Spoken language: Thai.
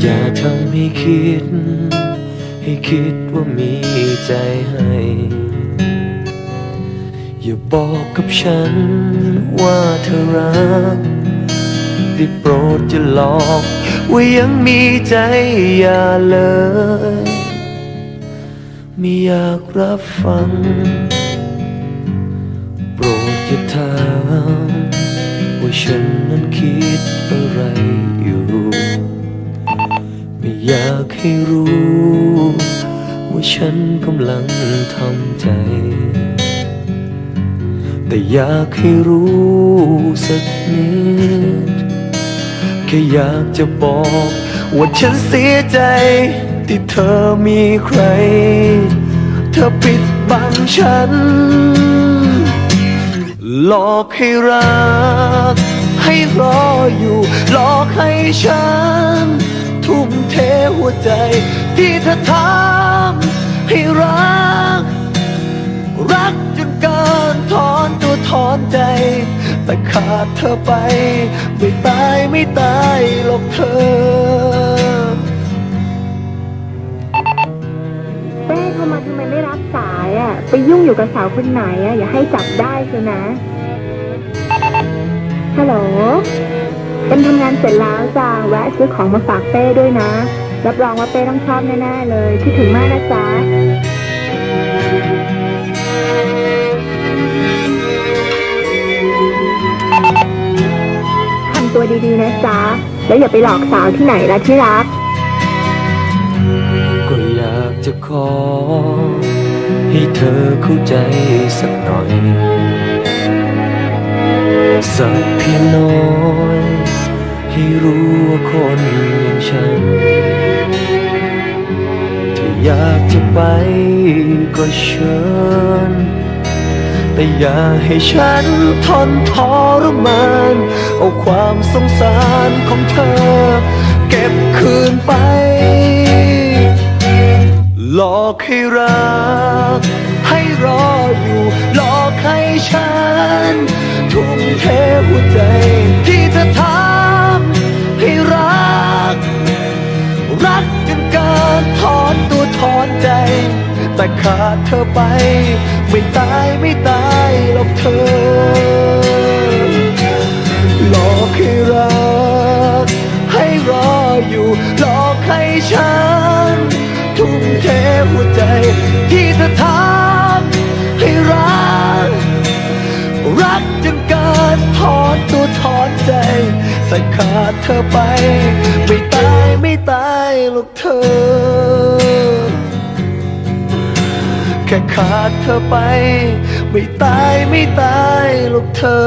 อย่าทำให้คิด ให้คิดว่ามีใจให้ อย่าบอกกับฉันว่าเธอรักได้โปรดจะหลอกว่ายังมีใจอย่าเลย ไม่อยากรับฟัง โปรดอย่าถามว่าฉันนั้นคิดอะไรอยู่ อยากให้รู้ ว่าฉันกำลังทำใจ แต่อยากให้รู้สักนิดแค่อยากจะบอกว่าฉันเสียใจ ที่เธอมีใคร เธอปิดบังฉัน หลอกให้รัก ให้รออยู่หลอกให้ฉัน ทุ่มเทหัวใจ ที่เธอทำให้รัก รักจนเกินถอนตัวถอนใจ แต่ขาดเธอไป ไม่ตายไม่ตายหรอกเธอเป้โทรมาทำไมไม่รับสายอะ ไปยุ่งอยู่กับสาวคนไหนอะ อย่าให้จับได้เชียวนะ ฮัลโหลเป็นทำงานเสร็จแล้วจ้าแวะซื้อของมาฝากเป้ด้วยนะ รับรองว่าเป้ต้องชอบแน่ๆเลยคิดถึงมากนะจ๊ะทำตัวดีๆนะจ๊ะ แล้วอย่าไปหลอกสาวที่ไหนละที่รัก ก็อยากจะขอ ให้เธอเข้าใจสักหน่อย สักเพียงน้อยให้รู้ว่าคนอย่างฉัน ถ้าอยากจะไปก็เชิญ แต่อย่าให้ฉันทนทรมาน เอาความสงสารของเธอ เก็บคืนไป หลอกให้รัก ให้รออยู่ หลอกให้ฉัน จนกินถอนตัวถอนใจ แต่ขาดเธอไป ไม่ตายไม่ตายหรอกเธอ หลอกให้รัก ให้รออยู่ หลอกให้ฉัน ทุ่มเทหัวใจที่เธอทำให้รัก รักจนกินถอนตัวถอนใจ แต่ขาดเธอไป ไม่ตายหรอกเธอ แค่ขาดเธอไป ไม่ตายไม่ตายหรอกเธอ